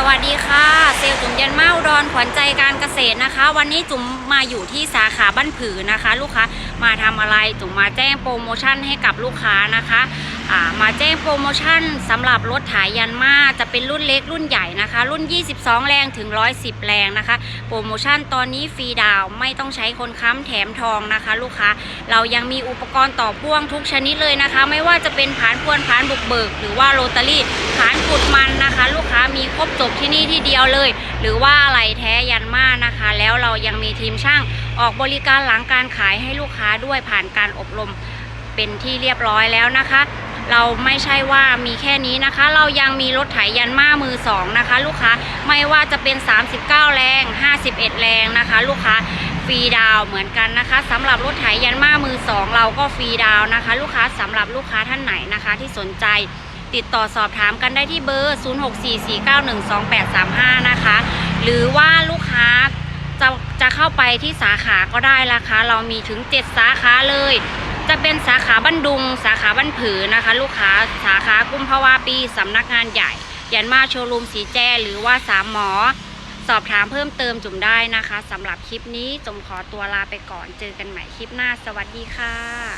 สวัสดีค่ะ เซลจุ๋มยันมาอุดรขวัญใจการเกษตรนะคะ วันนี้จุ๋มมาอยู่ที่สาขาบ้านผือนะคะ ลูกค้ามาทำอะไรจุ๋มมาแจ้งโปรโมชั่นให้กับลูกค้านะคะามาแจ้งโปรโมชั่นสำหรับรถไถายยันมาจะเป็นรุ่นเล็กรุ่นใหญ่นะคะ รุ่น 22 แรงถึง 110 แรงนะคะ โปรโมชั่นตอนนี้ฟรีดาวไม่ต้องใช้คนค้ำแถมทองนะคะ ลูกค้าเรายังมีอุปกรณ์ต่อพ่วงทุกชนิดเลยนะคะ ไม่ว่าจะเป็นผานพวนผานบุกเบิก หรือว่าโรตารี่ผานขุดมัน ครบจบที่นี่ที่เดียวเลย หรือว่าอะไรแท้ยันมานะคะ แล้วเรายังมีทีมช่างออกบริการหลังการขายให้ลูกค้าด้วยผ่านการอบรมเป็นที่เรียบร้อยแล้วนะคะ เราไม่ใช่ว่ามีแค่นี้นะคะ เรายังมีรถไถยันมามือสองนะคะ ลูกค้าไม่ว่าจะเป็น 39 แรง 51 แรงนะคะ ลูกค้าฟรีดาวเหมือนกันนะคะสำหรับรถไถยันมามือสองเราก็ฟรีดาวน์นะคะ ลูกค้าสำหรับลูกค้าท่านไหนนะคะที่สนใจ ติดต่อสอบถามกันได้ที่เบอร์ 0644912835 นะคะ หรือว่าลูกค้าจะจะเข้าไปที่สาขาก็ได้นะคะ เรามีถึง 7 สาขาเลย จะเป็นสาขาบ้านดุง สาขาบ้านผือนะคะ ลูกค้าสาขากุมภาวาปีสำนักงานใหญ่ ยันมาโชว์รูมสีแจ้หรือว่าสามหมอ สอบถามเพิ่มเติมจุ่มได้นะคะสำหรับคลิปนี้จุ่มขอตัวลาไปก่อนเจอกันใหม่คลิปหน้า สวัสดีค่ะ